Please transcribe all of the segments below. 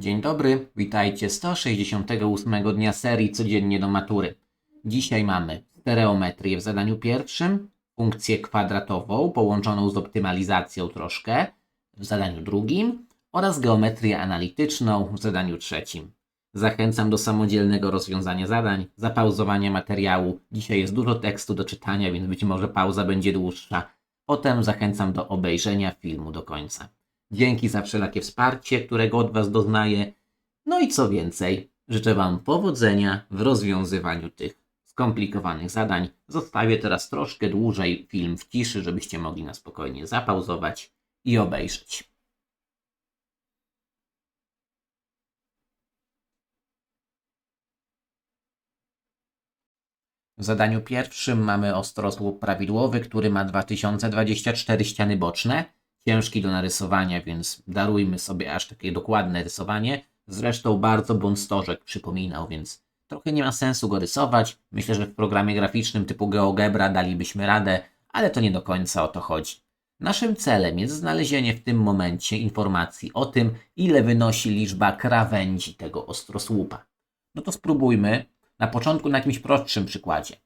Dzień dobry, witajcie 168 dnia serii Codziennie do matury. Dzisiaj mamy stereometrię w zadaniu pierwszym, funkcję kwadratową połączoną z optymalizacją troszkę w zadaniu drugim oraz geometrię analityczną w zadaniu trzecim. Zachęcam do samodzielnego rozwiązania zadań, zapauzowania materiału. Dzisiaj jest dużo tekstu do czytania, więc być może pauza będzie dłuższa. Potem zachęcam do obejrzenia filmu do końca. Dzięki za wszelakie wsparcie, którego od Was doznaję. No i co więcej, życzę Wam powodzenia w rozwiązywaniu tych skomplikowanych zadań. Zostawię teraz troszkę dłużej film w ciszy, żebyście mogli na spokojnie zapauzować i obejrzeć. W zadaniu pierwszym mamy ostrosłup prawidłowy, który ma 2024 ściany boczne. Ciężki do narysowania, więc darujmy sobie aż takie dokładne rysowanie. Zresztą bardzo Bonstorzek przypominał, więc trochę nie ma sensu go rysować. Myślę, że w programie graficznym typu GeoGebra dalibyśmy radę, ale to nie do końca o to chodzi. Naszym celem jest znalezienie w tym momencie informacji o tym, ile wynosi liczba krawędzi tego ostrosłupa. No to spróbujmy na początku na jakimś prostszym przykładzie.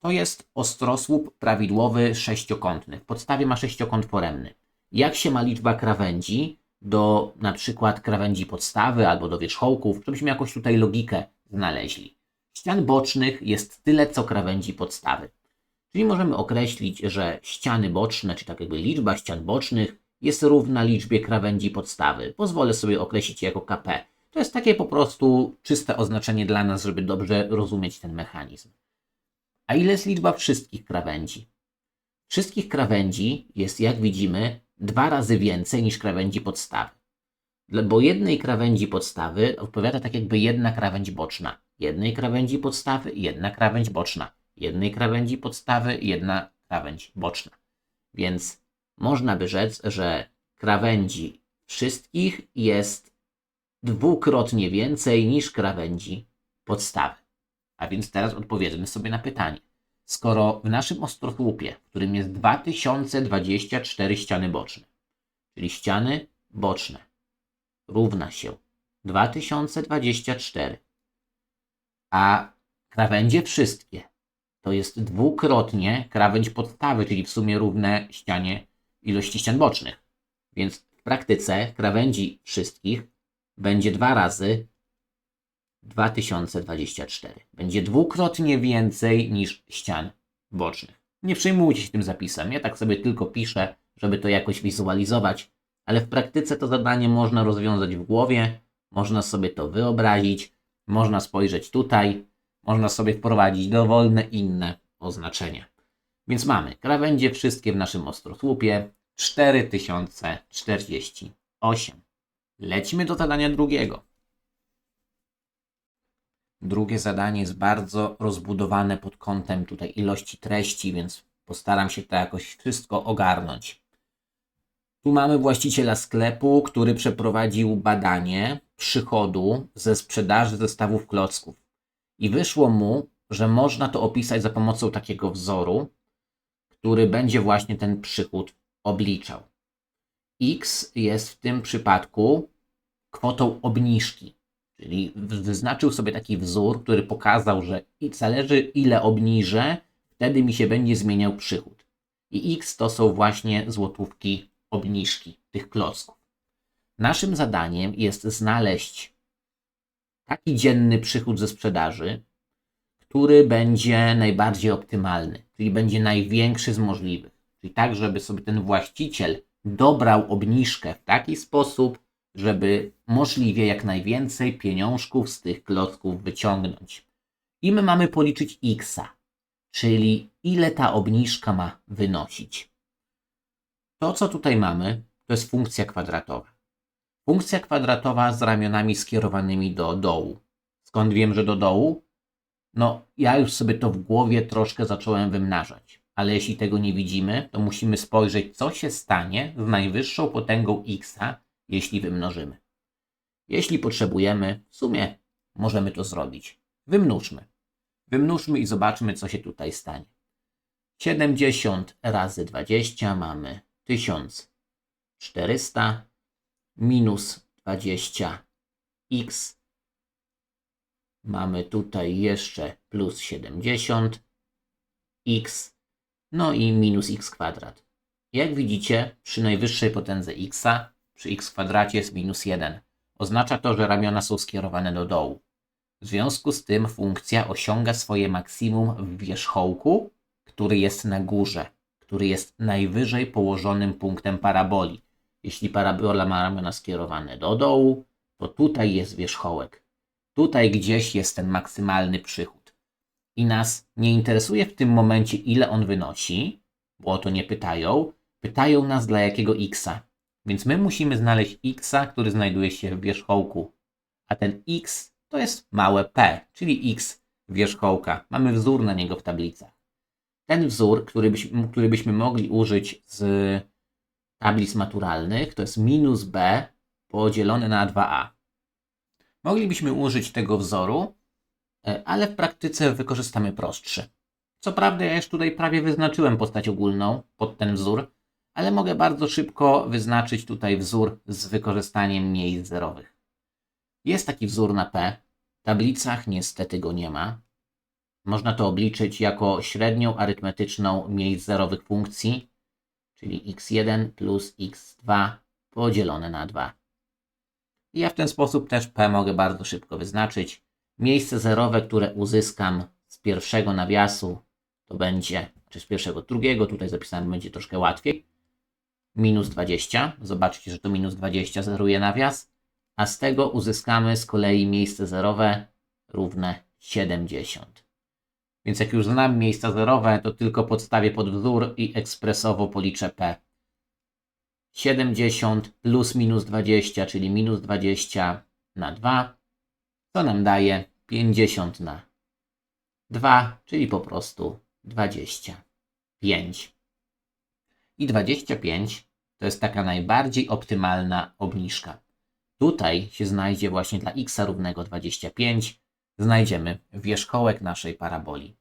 To jest ostrosłup prawidłowy sześciokątny. W podstawie ma sześciokąt foremny. Jak się ma liczba krawędzi do na przykład krawędzi podstawy albo do wierzchołków, żebyśmy jakoś tutaj logikę znaleźli. Ścian bocznych jest tyle co krawędzi podstawy. Czyli możemy określić, że ściany boczne, czy tak jakby liczba ścian bocznych jest równa liczbie krawędzi podstawy. Pozwolę sobie określić jako KP. To jest takie po prostu czyste oznaczenie dla nas, żeby dobrze rozumieć ten mechanizm. A ile jest liczba wszystkich krawędzi? Wszystkich krawędzi jest, jak widzimy, dwa razy więcej niż krawędzi podstawy. Bo jednej krawędzi podstawy odpowiada tak jakby jedna krawędź boczna. Jednej krawędzi podstawy, jedna krawędź boczna. Jednej krawędzi podstawy, jedna krawędź boczna. Więc można by rzec, że krawędzi wszystkich jest dwukrotnie więcej niż krawędzi podstawy. A więc teraz odpowiedzmy sobie na pytanie. Skoro w naszym ostrosłupie, w którym jest 2024 ściany boczne, czyli ściany boczne równa się 2024, a krawędzie wszystkie to jest dwukrotnie krawędź podstawy, czyli w sumie równe ścianie ilości ścian bocznych. Więc w praktyce krawędzi wszystkich będzie dwa razy 2024. Będzie dwukrotnie więcej niż ścian bocznych. Nie przejmujcie się tym zapisem. Ja tak sobie tylko piszę, żeby to jakoś wizualizować, ale w praktyce to zadanie można rozwiązać w głowie, można sobie to wyobrazić, można spojrzeć tutaj, można sobie wprowadzić dowolne inne oznaczenia. Więc mamy krawędzie wszystkie w naszym ostrosłupie 4048. Lecimy do zadania drugiego. Drugie zadanie jest bardzo rozbudowane pod kątem tutaj ilości treści, więc postaram się to jakoś wszystko ogarnąć. Tu mamy właściciela sklepu, który przeprowadził badanie przychodu ze sprzedaży zestawów klocków. I wyszło mu, że można to opisać za pomocą takiego wzoru, który będzie właśnie ten przychód obliczał. X jest w tym przypadku kwotą obniżki, czyli wyznaczył sobie taki wzór, który pokazał, że zależy ile obniżę, wtedy mi się będzie zmieniał przychód. I X to są właśnie złotówki obniżki tych klocków. Naszym zadaniem jest znaleźć taki dzienny przychód ze sprzedaży, który będzie najbardziej optymalny, czyli będzie największy z możliwych. Czyli tak, żeby sobie ten właściciel dobrał obniżkę w taki sposób, żeby możliwie jak najwięcej pieniążków z tych klocków wyciągnąć. I my mamy policzyć x, czyli ile ta obniżka ma wynosić. To, co tutaj mamy, to jest funkcja kwadratowa. Funkcja kwadratowa z ramionami skierowanymi do dołu. Skąd wiem, że do dołu? No, ja już sobie to w głowie troszkę zacząłem wymnażać. Ale jeśli tego nie widzimy, to musimy spojrzeć, co się stanie z najwyższą potęgą x, jeśli wymnożymy. Jeśli potrzebujemy, w sumie możemy to zrobić. Wymnóżmy. Wymnóżmy i zobaczmy, co się tutaj stanie. 70 razy 20 mamy 1400 minus 20 x. Mamy tutaj jeszcze plus 70 x, no i minus x kwadrat. Jak widzicie, przy najwyższej potędze x, przy x kwadracie jest minus 1. Oznacza to, że ramiona są skierowane do dołu. W związku z tym funkcja osiąga swoje maksimum w wierzchołku, który jest na górze, który jest najwyżej położonym punktem paraboli. Jeśli parabola ma ramiona skierowane do dołu, to tutaj jest wierzchołek. Tutaj gdzieś jest ten maksymalny przychód. I nas nie interesuje w tym momencie, ile on wynosi, bo o to nie pytają. Pytają nas dla jakiego x. Więc my musimy znaleźć x, który znajduje się w wierzchołku. A ten x to jest małe p, czyli x wierzchołka. Mamy wzór na niego w tablicach. Ten wzór, który byśmy, który byśmy mogli użyć z tablic maturalnych, to jest minus b podzielone na 2a. Moglibyśmy użyć tego wzoru, e, ale w praktyce wykorzystamy prostszy. Co prawda, ja już tutaj prawie wyznaczyłem postać ogólną pod ten wzór, ale mogę bardzo szybko wyznaczyć tutaj wzór z wykorzystaniem miejsc zerowych. Jest taki wzór na P. W tablicach niestety go nie ma. Można to obliczyć jako średnią arytmetyczną miejsc zerowych funkcji, czyli x1 plus x2 podzielone na 2. I ja w ten sposób też P mogę bardzo szybko wyznaczyć. Miejsce zerowe, które uzyskam z pierwszego nawiasu, to będzie, czy z pierwszego, drugiego, tutaj zapisane będzie troszkę łatwiej, minus 20. Zobaczcie, że to minus 20 zeruje nawias, a z tego uzyskamy z kolei miejsce zerowe równe 70. Więc jak już znam miejsca zerowe, to tylko podstawię pod wzór i ekspresowo policzę P. 70 plus minus 20, czyli minus 20 na 2, co nam daje 50 na 2, czyli po prostu 25. I 25 to jest taka najbardziej optymalna obniżka. Tutaj się znajdzie właśnie dla x równego 25, znajdziemy wierzchołek naszej paraboli.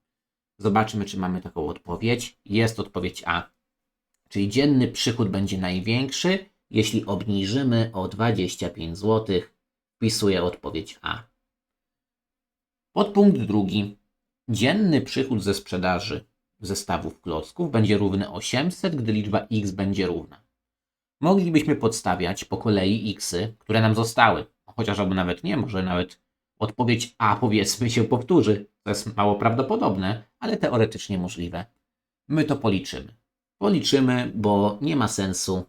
Zobaczmy, czy mamy taką odpowiedź. Jest odpowiedź A. Czyli dzienny przychód będzie największy, jeśli obniżymy o 25 zł. Wpisuję odpowiedź A. Podpunkt drugi. Dzienny przychód ze sprzedaży zestawów klocków będzie równy 800, gdy liczba x będzie równa. Moglibyśmy podstawiać po kolei xy, które nam zostały. Chociaż albo nawet nie, może nawet odpowiedź A powiedzmy się powtórzy. To jest mało prawdopodobne, ale teoretycznie możliwe. My to policzymy. Policzymy, bo nie ma sensu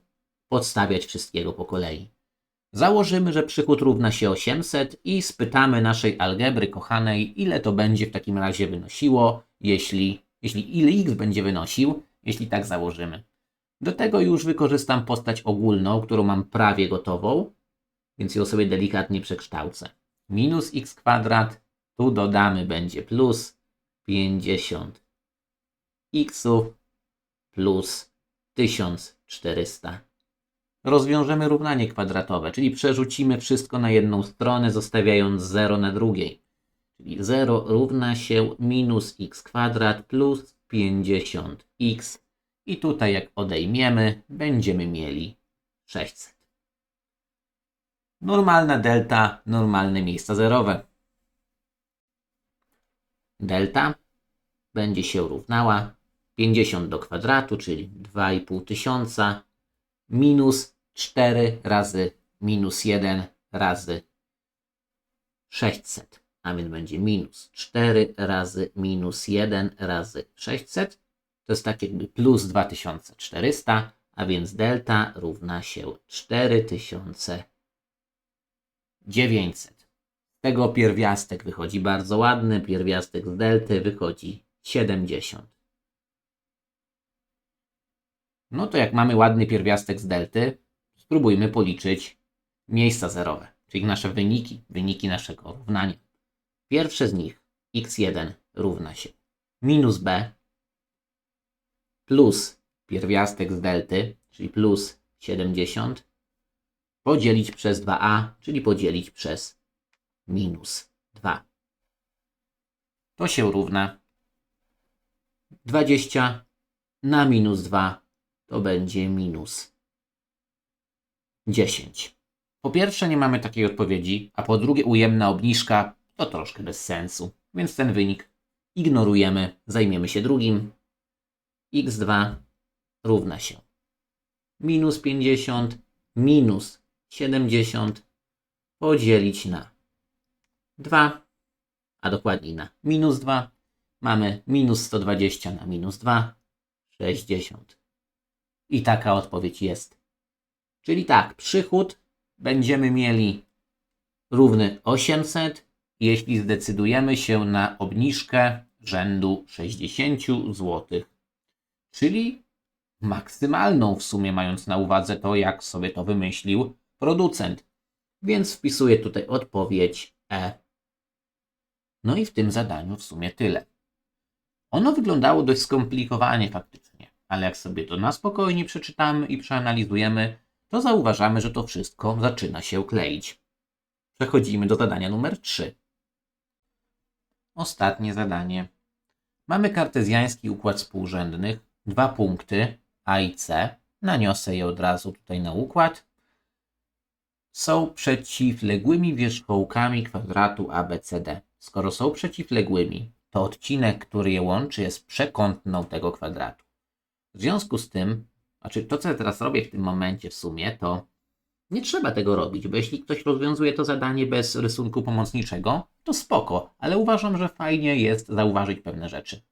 podstawiać wszystkiego po kolei. Założymy, że przychód równa się 800 i spytamy naszej algebry kochanej, ile to będzie w takim razie wynosiło, jeśli, jeśli ile x będzie wynosił, jeśli tak założymy. Do tego już wykorzystam postać ogólną, którą mam prawie gotową, więc ją sobie delikatnie przekształcę. Minus x kwadrat, tu dodamy będzie plus 50 xów plus 1400. Rozwiążemy równanie kwadratowe, czyli przerzucimy wszystko na jedną stronę, zostawiając 0 na drugiej. Czyli 0 równa się minus x kwadrat plus 50x. I tutaj jak odejmiemy, będziemy mieli 600. Normalna delta, normalne miejsca zerowe. Delta będzie się równała 50 do kwadratu, czyli 2,5 tysiąca, minus 4 razy minus 1 razy 600. A więc będzie minus 4 razy minus 1 razy 600. To jest tak jakby plus 2400, a więc delta równa się 4900. Z tego pierwiastek wychodzi bardzo ładny, pierwiastek z delty wychodzi 70. No to jak mamy ładny pierwiastek z delty, spróbujmy policzyć miejsca zerowe, czyli nasze wyniki, wyniki naszego równania. Pierwsze z nich, x1 równa się minus b plus pierwiastek z delty, czyli plus 70, podzielić przez 2a, czyli podzielić przez minus 2. To się równa 20 na minus 2 to będzie minus 10. Po pierwsze nie mamy takiej odpowiedzi, a po drugie ujemna obniżka to troszkę bez sensu, więc ten wynik ignorujemy, zajmiemy się drugim. X2 równa się minus 50 minus 70 podzielić na 2, a dokładniej na minus 2. Mamy minus 120 na minus 2, 60. I taka odpowiedź jest. Czyli tak, przychód będziemy mieli równy 800, jeśli zdecydujemy się na obniżkę rzędu 60 zł. Czyli maksymalną w sumie, mając na uwadze to, jak sobie to wymyślił producent. Więc wpisuję tutaj odpowiedź E. No i w tym zadaniu w sumie tyle. Ono wyglądało dość skomplikowanie faktycznie, ale jak sobie to na spokojnie przeczytamy i przeanalizujemy, to zauważamy, że to wszystko zaczyna się kleić. Przechodzimy do zadania numer 3. Ostatnie zadanie. Mamy kartezjański układ współrzędnych, dwa punkty A i C. Naniosę je od razu tutaj na układ. Są przeciwległymi wierzchołkami kwadratu ABCD. Skoro są przeciwległymi, to odcinek, który je łączy, jest przekątną tego kwadratu. W związku z tym, znaczy to, co ja teraz robię w tym momencie w sumie, to nie trzeba tego robić, bo jeśli ktoś rozwiązuje to zadanie bez rysunku pomocniczego, to spoko, ale uważam, że fajnie jest zauważyć pewne rzeczy.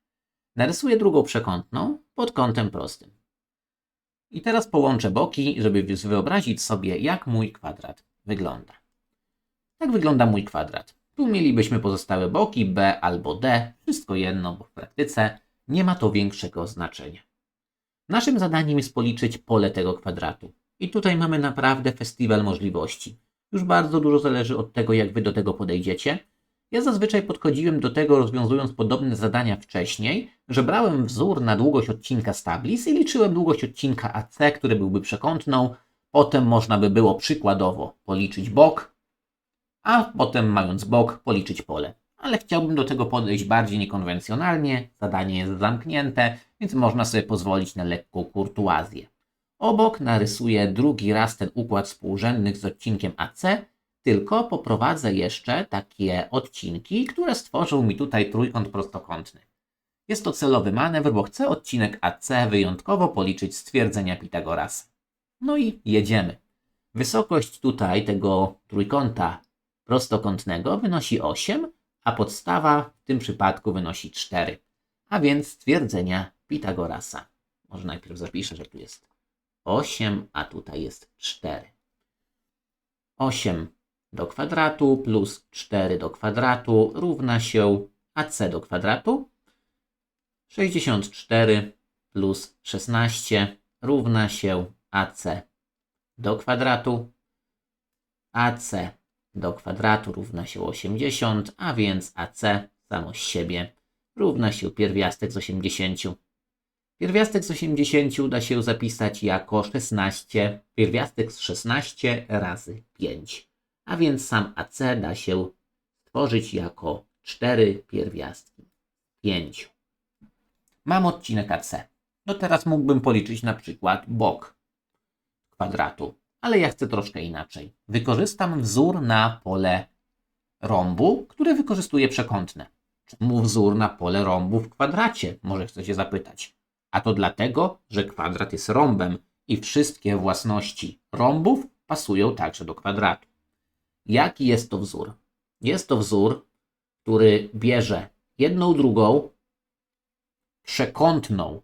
Narysuję drugą przekątną pod kątem prostym. I teraz połączę boki, żeby wyobrazić sobie, jak mój kwadrat wygląda. Tak wygląda mój kwadrat. Tu mielibyśmy pozostałe boki B albo D, wszystko jedno, bo w praktyce nie ma to większego znaczenia. Naszym zadaniem jest policzyć pole tego kwadratu. I tutaj mamy naprawdę festiwal możliwości. Już bardzo dużo zależy od tego, jak Wy do tego podejdziecie. Ja zazwyczaj podchodziłem do tego, rozwiązując podobne zadania wcześniej, że brałem wzór na długość odcinka Stablis i liczyłem długość odcinka AC, który byłby przekątną. Potem można by było przykładowo policzyć bok, a potem mając bok policzyć pole. Ale chciałbym do tego podejść bardziej niekonwencjonalnie, zadanie jest zamknięte, więc można sobie pozwolić na lekką kurtuazję. Obok narysuję drugi raz ten układ współrzędnych z odcinkiem AC, tylko poprowadzę jeszcze takie odcinki, które stworzą mi tutaj trójkąt prostokątny. Jest to celowy manewr, bo chcę odcinek AC wyjątkowo policzyć z twierdzenia Pitagorasa. No i jedziemy. Wysokość tutaj tego trójkąta prostokątnego wynosi 8, a podstawa w tym przypadku wynosi 4. A więc stwierdzenia Pitagorasa. Może najpierw zapiszę, że tu jest 8, a tutaj jest 4. 8 do kwadratu plus 4 do kwadratu równa się AC do kwadratu. 64 plus 16 równa się AC do kwadratu. AC do kwadratu równa się 80, a więc AC samo z siebie równa się pierwiastek z 80. Pierwiastek z 80 da się zapisać jako 16, pierwiastek z 16 razy 5. A więc sam AC da się stworzyć jako 4 pierwiastki 5. Mam odcinek AC. No teraz mógłbym policzyć na przykład bok kwadratu, ale ja chcę troszkę inaczej. Wykorzystam wzór na pole rąbu, które wykorzystuje przekątne. Czemu wzór na pole rąbu w kwadracie? Może chcecie zapytać. A to dlatego, że kwadrat jest rąbem i wszystkie własności rąbów pasują także do kwadratu. Jaki jest to wzór? Jest to wzór, który bierze jedną drugą przekątną.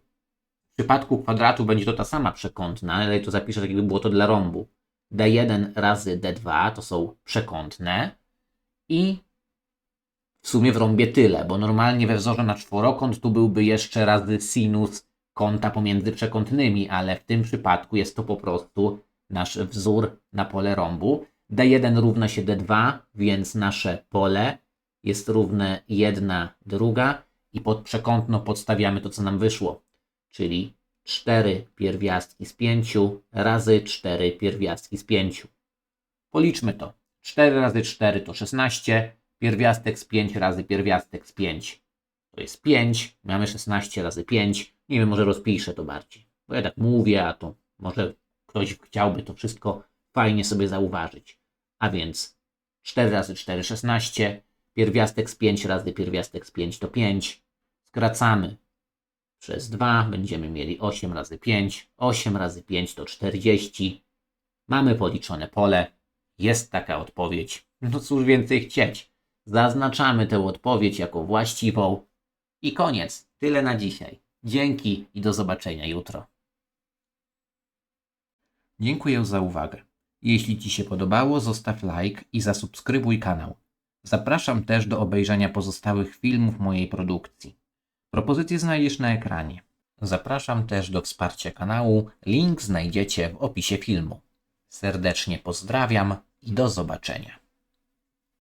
W przypadku kwadratu będzie to ta sama przekątna, ale to zapiszę tak jakby było to dla rąbu. D1 razy D2 to są przekątne i w sumie w rąbie tyle, bo normalnie we wzorze na czworokąt tu byłby jeszcze razy sinus kąta pomiędzy przekątnymi, ale w tym przypadku jest to po prostu nasz wzór na pole rąbu. D1 równa się D2, więc nasze pole jest równe 1 druga i pod przekątno podstawiamy to, co nam wyszło, czyli 4 pierwiastki z 5 razy 4 pierwiastki z 5. Policzmy to. 4 razy 4 to 16, pierwiastek z 5 razy pierwiastek z 5 to jest 5, mamy 16 razy 5. Nie wiem, może rozpiszę to bardziej, bo ja tak mówię, a to może ktoś chciałby to wszystko fajnie sobie zauważyć. A więc 4 razy 4 16, pierwiastek z 5 razy pierwiastek z 5 to 5. Skracamy przez 2, będziemy mieli 8 razy 5. 8 razy 5 to 40. Mamy policzone pole. Jest taka odpowiedź. No cóż więcej chcieć. Zaznaczamy tę odpowiedź jako właściwą. I koniec. Tyle na dzisiaj. Dzięki i do zobaczenia jutro. Dziękuję za uwagę. Jeśli Ci się podobało, zostaw like i zasubskrybuj kanał. Zapraszam też do obejrzenia pozostałych filmów mojej produkcji. Propozycje znajdziesz na ekranie. Zapraszam też do wsparcia kanału. Link znajdziecie w opisie filmu. Serdecznie pozdrawiam i do zobaczenia.